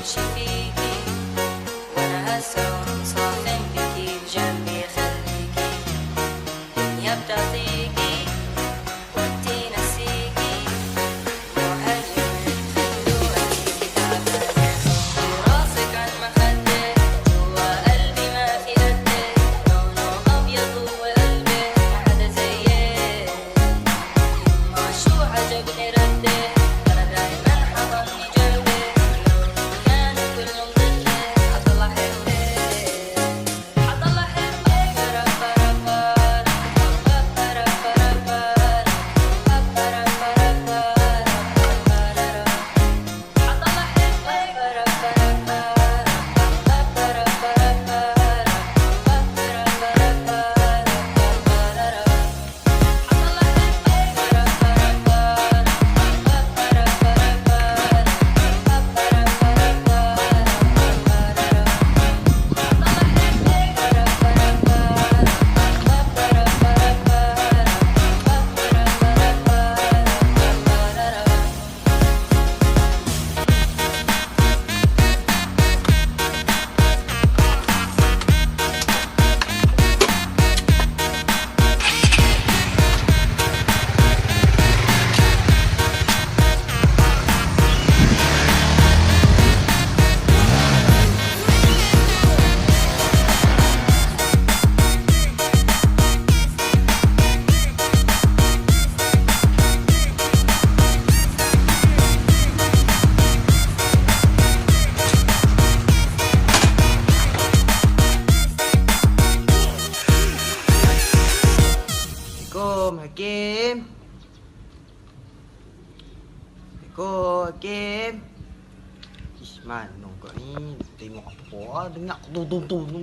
noite. Fique, coração. Assalamualaikum Hakim Assalamualaikum Hakim Ish mana kau ni Tengok apa ah? Dengar tu tu tu tu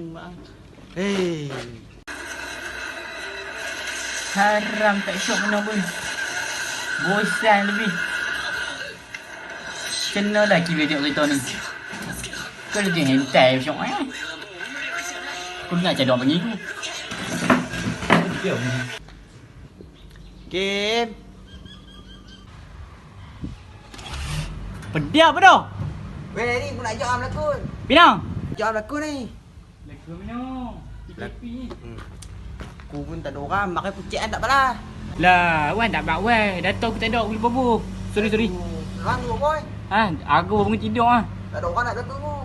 Hei Haram tak syok mana pun. Bosan lebih. Kena lah kira tengok cerita ni. Kau lebih hentai syok eh. Kau dengar macam dia panggil aku? Diam Hakim Pedak apa dah? Weh ni aku nak jawab lakon Pinang? Jawab lakon ni. Lekor mana? PKP ni hmm. Aku pun tak ada orang Makan pucik kan tak apalah Lah, Wan tak bak Wan Dah tahu aku tak ada aku lupa bu Sorry sorry. Orang tu boy. Ha, aku bangun tidur ah. Tak ada orang nak belakang tu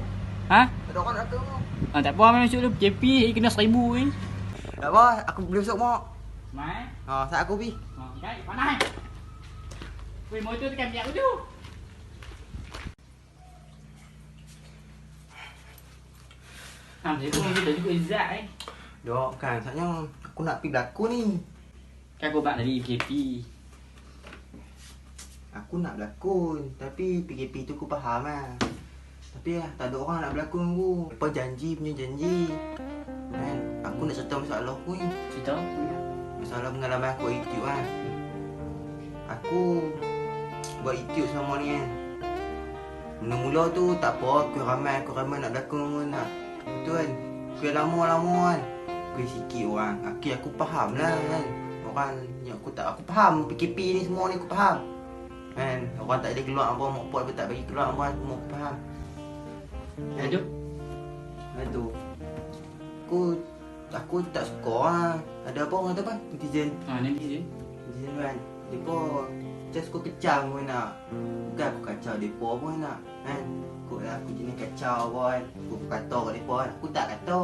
Ha? Tak ada orang nak belakang tu Ha, tak apa mana masuk dulu PKP kena seribu ni. Tak apa Aku boleh masuk mak Mai. Ha, saat aku pi Ha, guys, panas. Wei, motor tekan minyak aku tu. Ha, dia pun kita juga Izzat eh. Dok kan Saatnya Aku nak pergi berlakon ni Kan aku bak dari PKP. Aku nak berlakon Tapi PKP tu aku faham lah Tapi lah tak ada orang nak berlakon aku Apa janji punya janji Kan Aku nak cerita masalah aku ni Cerita. Masalah pengalaman aku buat YouTube kan Aku Buat YouTube sama ni kan. Mula-mula tu tak apa Aku ramai Aku ramai nak berlakon nak. Betul kan? Aku lama-lama kan. Aku sikit orang. Akhir aku faham lah kan. Orang yang aku tak Aku faham PKP ni semua ni aku faham. Kan? Orang tak ada keluar apa Mak pot pun tak bagi keluar apa aku faham. Yang tu. Lepas tu. Aku Aku tak suka lah Ada apa orang kata apa? Netizen. Ha, je. Netizen kan? Mereka Just suka kecam pun nak Bukan aku kacau mereka pun nak Kan? Aku lah aku jenis kacau pun. Aku kata kat mereka kan Aku tak kata.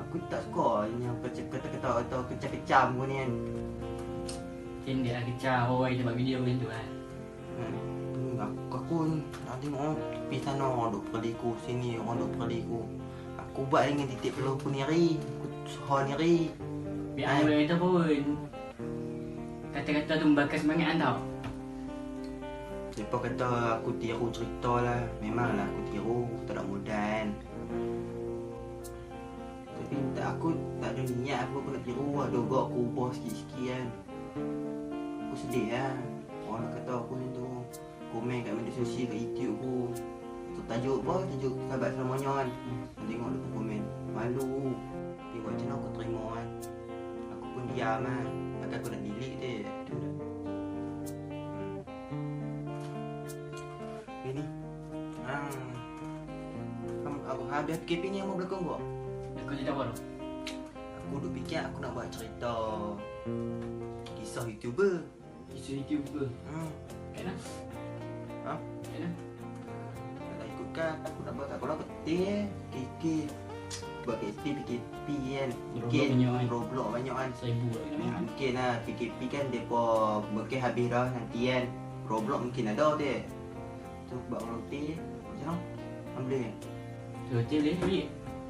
Aku tak suka Yang kata-kata atau kecam-kecam pun ni kan. Kan dia kecah orang dia buat video macam tu kan. Hmm, aku, aku nak tengok orang Pergi sana orang duk perliku Sini orang duk perliku Aku buat dengan titik peluh aku ni hari Aku suha ni hari Biar aku tu pun. Kata-kata tu membakar semangat kan tau. Mereka kata aku tiru cerita lah. Memanglah aku tiru Aku tak ada modal. Tapi tak aku tak ada niat apa aku nak tiru Ada juga aku ubah sikit-sikit kan. Aku sedih lah. Orang kata aku macam tu. Komen kat media sosial kat YouTube aku tajuk apa? Tajuk sahabat selamanya kan Aku tengok dia komen Malu Tapi macam mana aku terima kan Aku pun diam kan Takkan aku nak delete dia Tu dah Ini Ah. Kamu aku habis PKP ni yang mau berlakon kau? Aku cerita apa tu? Aku duk fikir aku nak buat cerita kisah YouTuber. Isu YouTube ke? Hmm. Kan lah? Ha? Kan aku nak buat kalau eh KK buat KP PKP kan. Mungkin kan? Roblox banyak kan. Seribu lah kan? Mungkin lah PKP kan depa mungkin habis dah nanti kan. Roblox mungkin ada dia. Tu buat roti macam mana? Ambil. Hotel dia beli.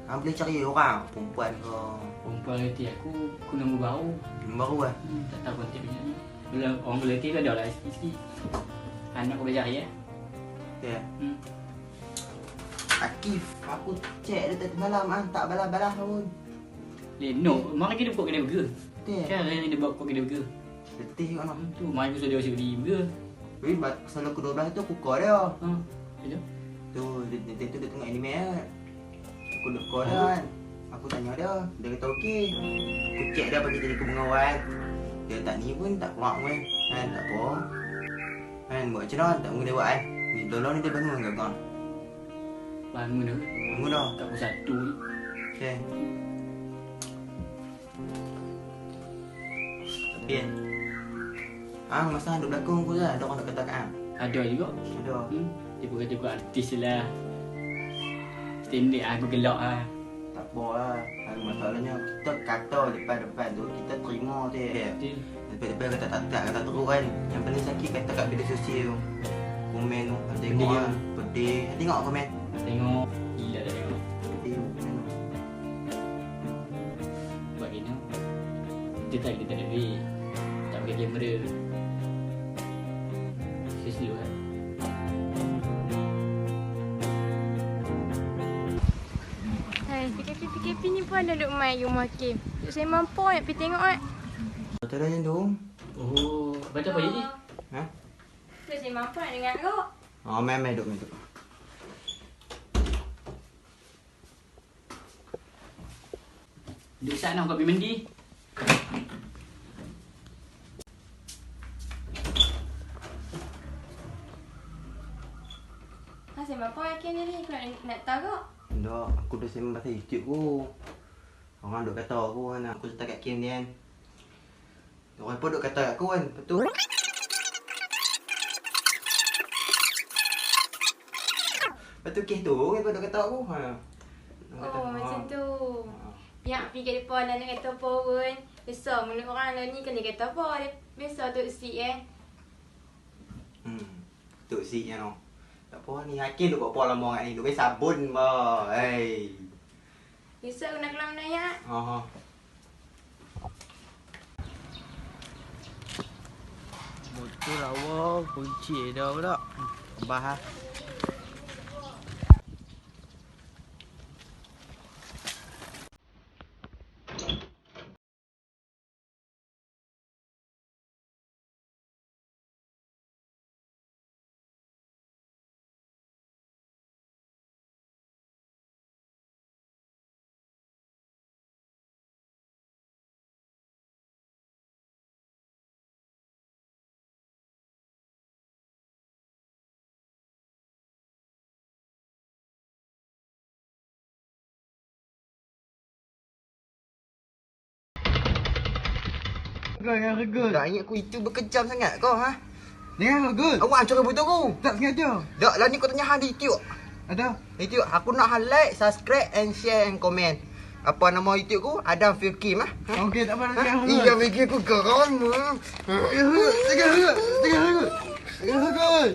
Ambil cari orang perempuan ke Perempuan reti aku Aku nombor baru baru lah. hmm, Tak tahu kontak macam ni Bila orang reti tu ada lah sikit-sikit Anak aku belajar ya Ya. hmm. Akif, aku cek dia tadi malam ah tak balas-balas pun. Leno, mak lagi dia buat kedai burger Kan hari ni dia buat kedai burger letih kat nak. Tu, mak aku sudah beli burger Tapi bat- pasal aku 12 tu aku call dia. Ha, Tu dia, dia, dia tu dia tengok anime kan. Aku duk call dia kan. Aku tanya dia, dia kata okey. Aku cek dia bagi jadi ke pengawan. Dia tak ni pun tak keluar pun. Kan tak apa. Kan buat macam mana tak mungkin dia buat kan. Ni dolong ni dia bangun ke kau? Bangun dah dah. Kat pukul satu ni Okay. Tapi kan. Ah, masa duduk belakang pun lah, ada orang nak kata kat ah. Ada juga Ada. hmm. Dia pun aku artis lah Standard aku gelak lah Tak apa lah. Kan masalahnya kita kata depan-depan tu kita terima dia. Betul Lepas-lepas kata tak tak kata terus kan. Yang paling sakit kata kat media sosial. Komen tu. Tengok ah. lah. Pedih. Tengok komen. Tengok Gila dah tengok. Buat gini Dia Kita tak, kita tak ada duit Tak pakai kamera Seriously what? Hai, PKP-PKP ni pun ada duk main rumah Kim. Duk saya mampu nak pergi tengok kan. Tak ada tu. Oh, baca apa jadi? Ha? Duk saya mampu nak dengar kau. Oh, main main duk main duk. Duduk sana kau pergi mandi saya mampu yakin ni. Aku nak, nak tahu kau. Tak, aku dah sembang pasal YouTube ku. Orang duk kata aku kan aku setakat Kim ni kan. Orang pun duk kata kat aku kan. Betul. Lepas tu kes tu, orang pun duk kata aku. Ha. Orang kata, Oh, ha. macam tu. Yang pergi kat depan dan nak kata apa pun. Besar menurut orang lah ni kena kata apa. Dia Besar tu si eh. Hmm. Tuk si kan. Tak apa ni, Hakim duk buat apa lama kat ni. Duk bagi sabun ba. Hey. Besar aku nak kelam naya. Ha ha. Motor lawa kunci dah pula. Bah. Kau yang regut. Tak ingat aku itu berkejam sangat kau ha. Jangan regut. Awak hancur rambut aku. Tak sengaja. Tak lah ni kau tanya hang di YouTube. Ada. YouTube aku nak like, subscribe and share and comment. Apa nama YouTube ku? Adam Filkim ah. Ha? Okey, tak apa. Ha? Jangan Iya, bagi aku geram. ah. Jangan regut. Jangan regut. Jangan regut. Jangan regut.